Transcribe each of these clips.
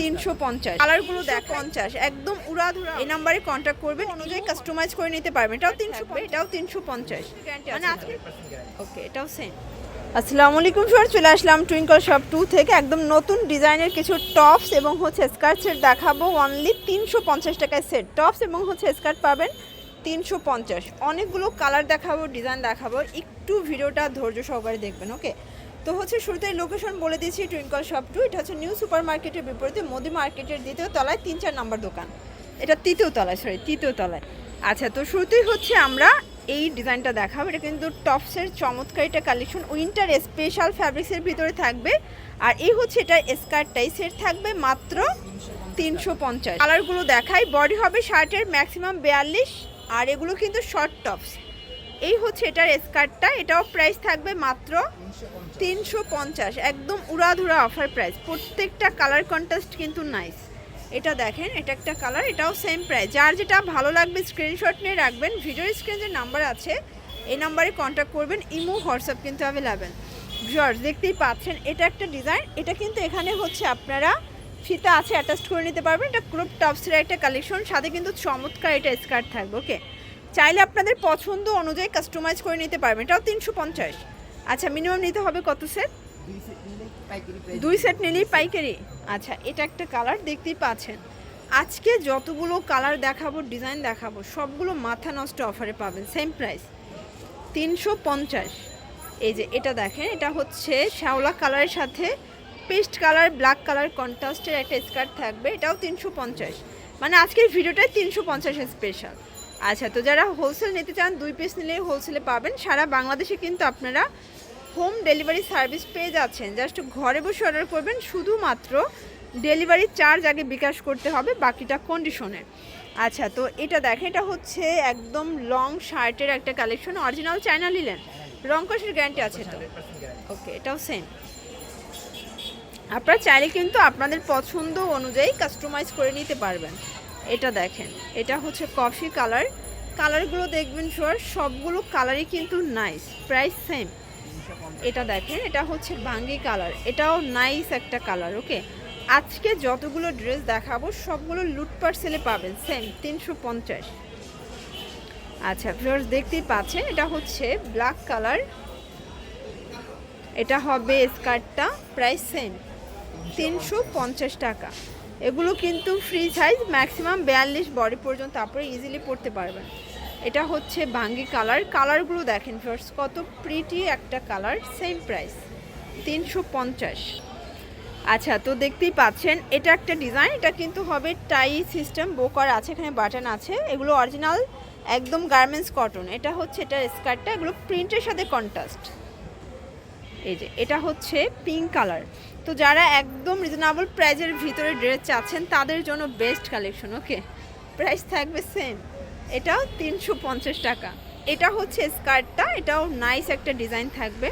তিনশো পঞ্চাশ। কালারগুলো দেখ পঞ্চাশ একদম উড়াধুরা। এই নাম্বারে কন্ট্যাক্ট করবেন অনুযায়ী কাস্টমাইজ করে নিতে পারবেন। এটাও তিনশো এটাও তিনশো পঞ্চাশ। মানে আজকে ওকে এটাও সেম আসসালামু আলাইকুম স্যার চলে আসলাম টুইঙ্কল শপ টু থেকে। একদম নতুন ডিজাইনের কিছু টপস এবং হচ্ছে স্কার্ট সেট দেখাবো। অনলি তিনশো পঞ্চাশ টাকায় সেট টপস এবং হচ্ছে স্কার্ট পাবেন তিনশো পঞ্চাশ। অনেকগুলো কালার দেখাবো ডিজাইন দেখাবো। একটু ভিডিওটা ধৈর্য সহকারে দেখবেন ওকে তো হচ্ছে শুরুতে লোকেশন বলে দিয়েছি টুইঙ্কল শপ টু এটা হচ্ছে নিউ সুপার মার্কেটের বিপরীতে মোদি মার্কেটের দ্বিতীয় তলায় তিন চার নম্বর দোকান। এটা তৃতীয় তলায় সরি তৃতীয় তলায়। আচ্ছা তো শুরুতেই হচ্ছে আমরা এই ডিজাইনটা দেখাবো। এটা কিন্তু টপসের চমৎকার এটা কালেকশন উইন্টার স্পেশাল ফ্যাব্রিক্সের ভিতরে থাকবে। আর এই হচ্ছে এটা স্কার্টটাই সেট থাকবে মাত্র তিনশো পঞ্চাশ। কালারগুলো দেখাই। বডি হবে শার্টের ম্যাক্সিমাম বিয়াল্লিশ। আর এগুলো কিন্তু শর্ট টপস এই হচ্ছে এটার স্কার্টটা এটাও প্রাইস থাকবে মাত্র তিনশো পঞ্চাশ, একদম উড়াধুরা অফার প্রাইস প্রত্যেকটা কালার কন্ট্রাস্ট কিন্তু নাইস এটা দেখেন, এটা একটা কালার এটাও সেম প্রাইস যার যেটা ভালো লাগবে স্ক্রিনশট নিয়ে রাখবেন ভিডিও স্ক্রিনে যে নাম্বার আছে, এই নাম্বারে কন্ট্যাক্ট করবেন, ইমো, হোয়াটসঅ্যাপ কিন্তু অ্যাভেলেবেল ভিউয়ার্স দেখতেই পাচ্ছেন, এটা একটা ডিজাইন এটা কিন্তু এখানে হচ্ছে আপনারা ফিতা আছে অ্যাটাচ করে নিতে পারবেন, এটা ক্রপ টপসের একটা কালেকশন সাথে কিন্তু চমৎকার এটা স্কার্ট থাকবে ওকে চাইলে আপনাদের পছন্দ অনুযায়ী কাস্টমাইজ করে নিতে পারবেন। এটাও তিনশো পঞ্চাশ। আচ্ছা মিনিমাম নিতে হবে কত সেট দুই সেট নিলেই পাইকারি। আচ্ছা এটা একটা কালার দেখতেই পাচ্ছেন। আজকে যতগুলো কালার দেখাবো ডিজাইন দেখাবো, সবগুলো মাথা নষ্ট অফারে পাবেন। সেম প্রাইস তিনশো পঞ্চাশ। এই যে, এটা দেখেন, এটা হচ্ছে শ্যাওলা কালারের সাথে পেস্ট কালার ব্ল্যাক কালার কন্ট্রাস্টের একটা স্কার্ট থাকবে। এটাও তিনশো পঞ্চাশ। মানে আজকের ভিডিওটাই তিনশো পঞ্চাশের স্পেশাল আচ্ছা তো যারা হোলসেল নিতে চান, দুই পিস নিলে হোলসেলে পাবেন। সারা বাংলাদেশে কিন্তু আপনারা হোম ডেলিভারি সার্ভিস পেয়ে যাচ্ছেন। জাস্ট ঘরে বসে অর্ডার করবেন, শুধুমাত্র ডেলিভারি চার্জ আগে বিকাশ করতে হবে, বাকিটা কন্ডিশনের আচ্ছা তো এটা দেখেন, এটা হচ্ছে একদম লং শার্টের একটা কালেকশন অরিজিনাল চায়না নিলেন। রং কষের গ্যারান্টি আছে তো? ওকে এটাও সেম আপনারা চাইলে কিন্তু আপনাদের পছন্দ অনুযায়ী কাস্টমাইজ করে নিতে পারবেন। এটা দেখেন, এটা হচ্ছে কফি কালার কালারগুলো দেখবেন শোর সবগুলো কালারই কিন্তু নাইস প্রাইস সেম এটা দেখেন, এটা হচ্ছে বাঙ্গি কালার এটাও নাইস একটা কালার ওকে আজকে যতগুলো ড্রেস দেখাবো, সবগুলো লুট পার্সেলে পাবেন সেম তিনশো পঞ্চাশ। আচ্ছা ভিউয়ার্স দেখতেই পাচ্ছেন, এটা হচ্ছে ব্ল্যাক কালার এটা হবে স্কার্টটা প্রাইস সেম তিনশো পঞ্চাশ টাকা। এগুলো কিন্তু ফ্রি সাইজ ম্যাক্সিমাম বিয়াল্লিশ বডি পর্যন্ত তারপরে ইজিলি পড়তে পারবেন। এটা হচ্ছে বাঙ্গি কালার কালারগুলো দেখেন ফার্স্ট কত প্রিটি একটা কালার সেম প্রাইস তিনশো পঞ্চাশ। আচ্ছা তো দেখতেই পাচ্ছেন, এটা একটা ডিজাইন এটা কিন্তু হবে টাই সিস্টেম বোকার আছে, এখানে বাটন আছে। এগুলো অরিজিনাল একদম গার্মেন্টস কটন এটা হচ্ছে, এটা স্কার্টটা এগুলো প্রিন্টের সাথে কন্ট্রাস্ট এই যে, এটা হচ্ছে পিঙ্ক কালার তো যারা একদম রিজনেবল প্রাইজের ভিতরে ড্রেস চাচ্ছেন, তাদের জন্য বেস্ট কালেকশন ওকে প্রাইস থাকবে সেম এটাও তিনশো পঞ্চাশ টাকা। এটা হচ্ছে স্কার্টটা এটাও নাইস একটা ডিজাইন থাকবে।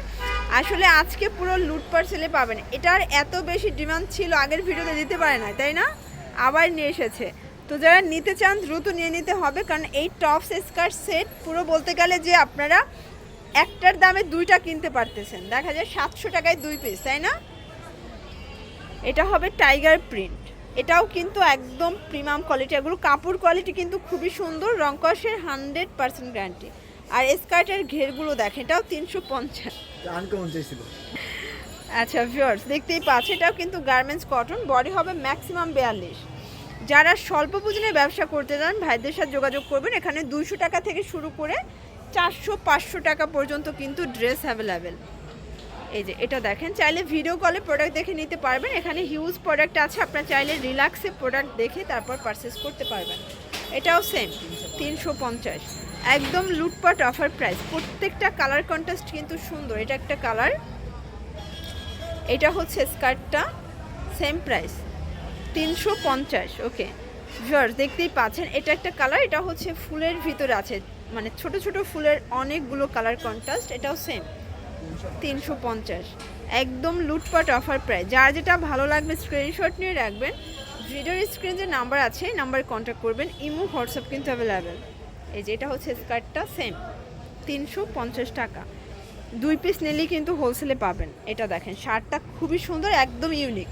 আসলে আজকে পুরো লুট পার্সেলে পাবেন। এটার এত বেশি ডিমান্ড ছিল, আগের ভিডিওতে দিতে পারে না তাই না? আবার নিয়ে এসেছে। তো যারা নিতে চান, দ্রুত নিয়ে নিতে হবে, কারণ এই টপস স্কার্ট সেট পুরো বলতে গেলে যে আপনারা একটার দামে দুইটা কিনতে পারতেছেন। দেখা যায় সাতশো টাকায় দুই পিস তাই না? এটা হবে টাইগার প্রিন্ট এটাও কিন্তু একদম প্রিমিয়াম কোয়ালিটি এগুলো কাপড় কোয়ালিটি কিন্তু খুবই সুন্দর রংকসের হান্ড্রেড পার্সেন্ট গ্যারান্টি আর স্কার্টের ঘেরগুলো দেখেন এটাও তিনশো পঞ্চাশ। আচ্ছা ভিউয়ার্স দেখতেই পাচ্ছে এটাও কিন্তু গার্মেন্টস কটন বডি হবে ম্যাক্সিমাম বিয়াল্লিশ। যারা স্বল্প পুঁজিনের ব্যবসা করতে চান ভাইদের সাথে যোগাযোগ করবেন এখানে দুইশো টাকা থেকে শুরু করে চারশো পাঁচশো টাকা পর্যন্ত কিন্তু ড্রেস অ্যাভেলেবেল এই যে, এটা দেখেন। চাইলে ভিডিও কলে প্রোডাক্ট দেখে নিতে পারবেন। এখানে হিউজ প্রোডাক্ট আছে। আপনার চাইলে রিল্যাক্সে প্রোডাক্ট দেখে তারপর পারচেস করতে পারবেন। এটাও সেম তিনশো পঞ্চাশ। একদম লুটপাট অফার প্রাইস প্রত্যেকটা কালার কন্ট্রাস্ট কিন্তু সুন্দর। এটা একটা কালার এটা হচ্ছে স্কার্টটা সেম প্রাইস তিনশো পঞ্চাশ ওকে ভিউয়ার্স দেখতেই পাচ্ছেন, এটা একটা কালার এটা হচ্ছে ফুলের ভিতরে আছে। মানে ছোট ছোট ফুলের অনেকগুলো কালার কন্ট্রাস্ট এটাও সেম তিনশো পঞ্চাশ। একদম লুটপাট অফার প্রায়। যার যেটা ভালো লাগবে স্ক্রিনশট নিয়ে রাখবেন। ভিডিওর স্ক্রিন যে নাম্বার আছে নাম্বারে কন্ট্যাক্ট করবেন। ইমো হোয়াটসঅ্যাপ কিন্তু অ্যাভেলেবেল এই যে এটা হচ্ছে স্কার্টটা সেম তিনশো পঞ্চাশ টাকা। দুই পিস নিলেই কিন্তু হোলসেলে পাবেন। এটা দেখেন, শার্টটা খুবই সুন্দর, একদম ইউনিক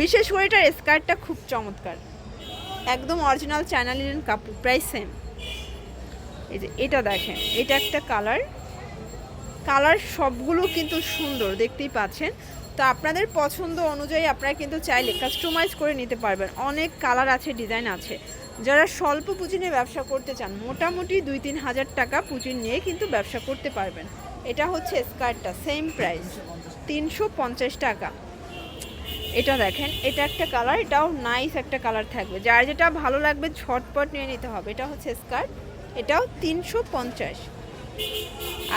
বিশেষ করে এটার স্কার্টটা খুব চমৎকার। একদম অরিজিনাল চায়না লিনেন কাপড় প্রাইস সেম এই যে এটা দেখেন, এটা একটা কালার কালার সবগুলো কিন্তু সুন্দর, দেখতেই পাচ্ছেন। তো আপনাদের পছন্দ অনুযায়ী আপনারা কিন্তু চাইলে কাস্টমাইজ করে নিতে পারবেন। অনেক কালার আছে, ডিজাইন আছে। যারা স্বল্প পুঁজি নিয়ে ব্যবসা করতে চান, মোটামুটি দুই তিন হাজার টাকা পুঁজি নিয়ে কিন্তু ব্যবসা করতে পারবেন। এটা হচ্ছে স্কার্টটা সেম প্রাইস তিনশো পঞ্চাশ টাকা। এটা দেখেন, এটা একটা কালার, এটাও নাইস একটা কালার থাকবে। যার যেটা ভালো লাগবে ঝটপট নিয়ে নিতে হবে। এটা হচ্ছে স্কার্ট, এটাও তিনশো পঞ্চাশ।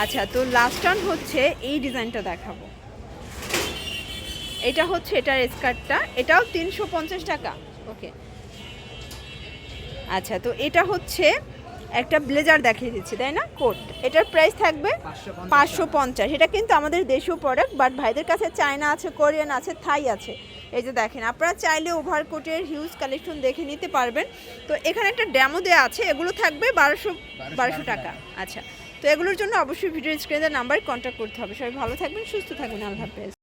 আচ্ছা তো লাস্ট টান হচ্ছে এই ডিজাইনটা দেখাবো। এটা হচ্ছে এটার স্কার্টটা, এটাও তিনশো পঞ্চাশ টাকা। ওকে আচ্ছা তো এটা হচ্ছে একটা ব্লেজার দেখিয়ে দিচ্ছি, তাই না? কোট এটার প্রাইস থাকবে পাঁচশো পঞ্চাশ। এটা কিন্তু আমাদের দেশীয় প্রোডাক্ট বাট ভাইদের কাছে চায়না আছে, কোরিয়ান আছে, থাই আছে। এই যে দেখেন, আপনারা চাইলে ওভার কোটের হিউজ কালেকশন দেখে নিতে পারবেন। তো এখানে একটা ড্যামো দেওয়া আছে, এগুলো থাকবে বারোশো বারোশো টাকা। আচ্ছা তো এগুলোর জন্য অবশ্যই ভিডিও স্ক্রিনের নাম্বার কন্ট্যাক্ট করতে হবে। সবাই ভালো থাকবেন, সুস্থ থাকবেন। আল্লাহ হাফেজ।